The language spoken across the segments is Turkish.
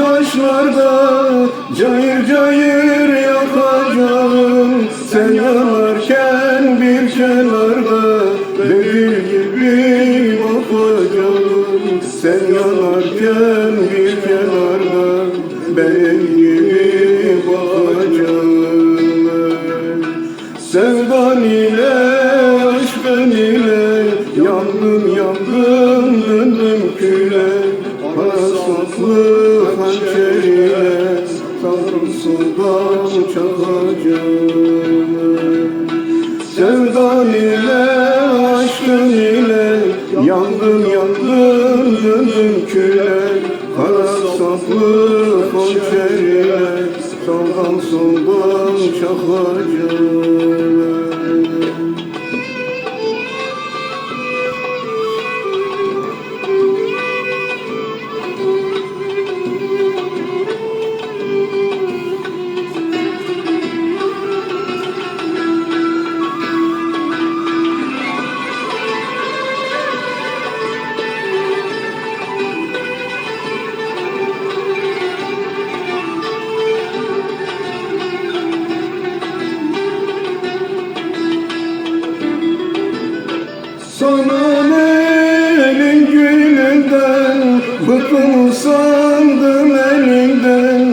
ateşlerde Cayır cayır yakacağım. Sen yanarken bir kenarda Bedir gibi bakacağım. Sen yanarken bir kenarda Benim gibi bakacağım. Sevdan ile aşkın ile Yandım yandım döndüm küle. Parasatlı hançer ile Tanrım sultan çakacağım Sevdan ile aşkın ile Yandım yandım döndüm küle Kara saplı hançer ile Sağdan soldan çakacağım Sana elin gülünden Bıktım sandım elinden.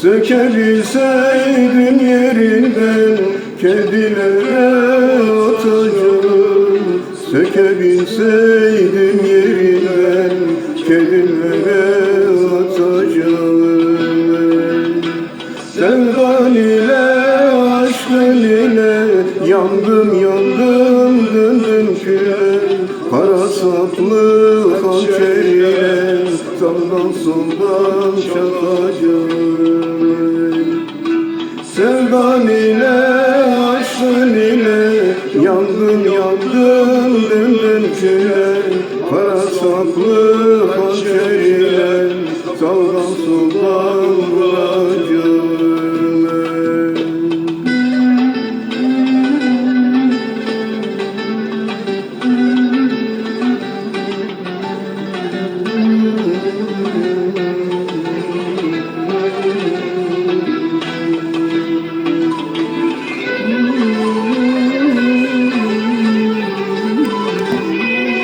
Sökebilseydim yerinden Kedilere atacağım Sökebilseydim yerinden Kedilere atacağım Sevdan ile aşkın ile Yandım yandım küle Kara saplı hançer ile Sağdan soldan çakacağım Sevdan ile aşkın ile Yandım yandım döndüm küle Kara saplı hançer